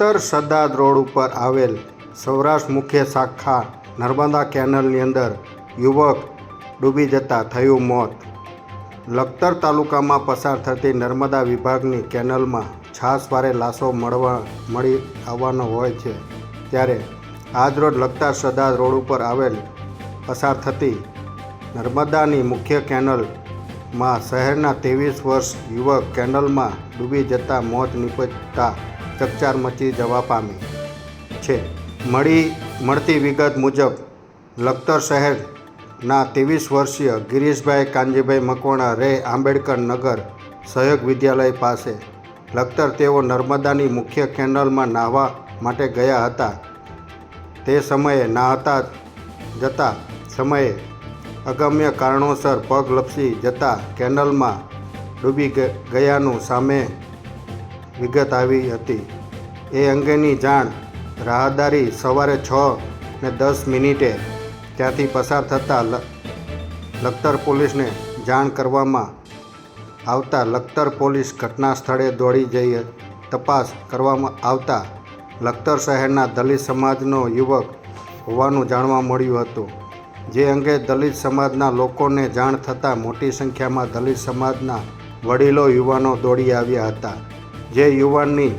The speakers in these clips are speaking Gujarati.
સદાદ રોડ ઉપર આવેલ સૌરાષ્ટ્ર મુખ્ય શાખા નર્મદા કેનલની અંદર યુવક ડૂબી જતા થયું મોત. લખતર તાલુકામાં પસાર થતી નર્મદા વિભાગની કેનલમાં છાસવારે લાશો મળવા મળી આવવાનો હોય છે. ત્યારે આજરોજ લખતર સદા રોડ ઉપર આવેલ પસાર થતી નર્મદાની મુખ્ય કેનલમાં શહેરના ત્રેવીસ વર્ષ યુવક કેનલમાં ડૂબી જતા મોત નીપજતા ચકચાર મચી જવા પામી છે. મળી, મળતી વિગત મુજબ, લખતર શહેરના ત્રેવીસ વર્ષીય ગિરીશભાઈ કાનજીભાઈ મકવાણા રે આંબેડકર નગર સહયોગ વિદ્યાલય પાસે લખતર તેઓ નર્મદાની મુખ્ય કેનલમાં નાહવા માટે ગયા હતા. તે સમયે નાહતા જતા સમયે અગમ્ય કારણોસર પગ લપસી જતા કેનલમાં ડૂબી ગયાનું સામે વિગત આવી હતી. એ અંગેની જાણ રાહદારી સવારે છ ને દસ મિનિટે ત્યાંથી પસાર થતાં લખતર પોલીસને જાણ કરવામાં આવતા લખતર પોલીસ ઘટના સ્થળે દોડી જઈ તપાસ કરવામાં આવતા લખતર શહેરના દલિત સમાજનો યુવક હોવાનું જાણવા મળ્યું હતું. જે અંગે દલિત સમાજના લોકોને જાણ થતાં મોટી સંખ્યામાં દલિત સમાજના વડીલો યુવાનો દોડી આવ્યા હતા. જે યુવાનની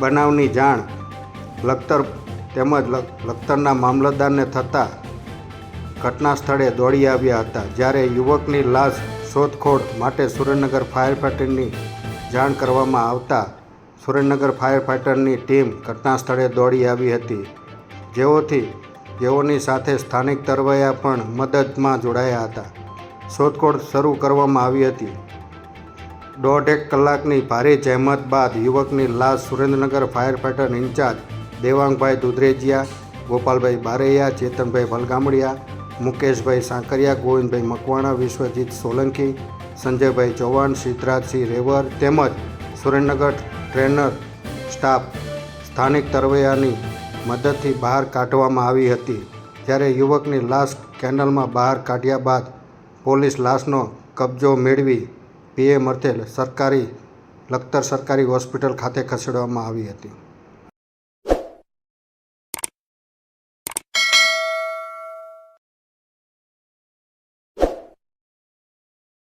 બનાવની જાણ લખતર તેમજ લખતરના મામલતદારને થતાં ઘટના સ્થળે દોડી આવ્યા હતા. જ્યારે યુવકની લાશ શોધખોળ માટે સુરેન્દ્રનગર ફાયર ફાઇટરની જાણ કરવામાં આવતા સુરેન્દ્રનગર ફાયર ફાઇટરની ટીમ ઘટના સ્થળે દોડી આવી હતી. જેઓથી જેઓની સાથે સ્થાનિક તરવૈયા પણ મદદમાં જોડાયા હતા. શોધખોળ શરૂ કરવામાં આવી હતી. દોઢેક કલાકની ભારે જહેમત બાદ યુવકની લાશ Surendranagar fire fighter in-charge Devangbhai Dudhrejiya, Gopalbhai Baraiya, Chetanbhai Valgamadiya, Mukeshbhai Sankariya, Govindbhai Makwana, Vishwajit Solanki, Sanjaybhai Chauhan, Siddhrajsinh Rever તેમજ સુરેન્દ્રનગર ટ્રેનર સ્ટાફ સ્થાનિક તરવૈયાની મદદથી બહાર કાઢવામાં આવી હતી. જ્યારે યુવકની લાશ કેનલમાં બહાર કાઢ્યા બાદ પોલીસ લાશનો કબજો મેળવી પીએમ અર્થે સરકારી લખતર સરકારી હોસ્પિટલ ખાતે ખસેડવામાં આવી હતી.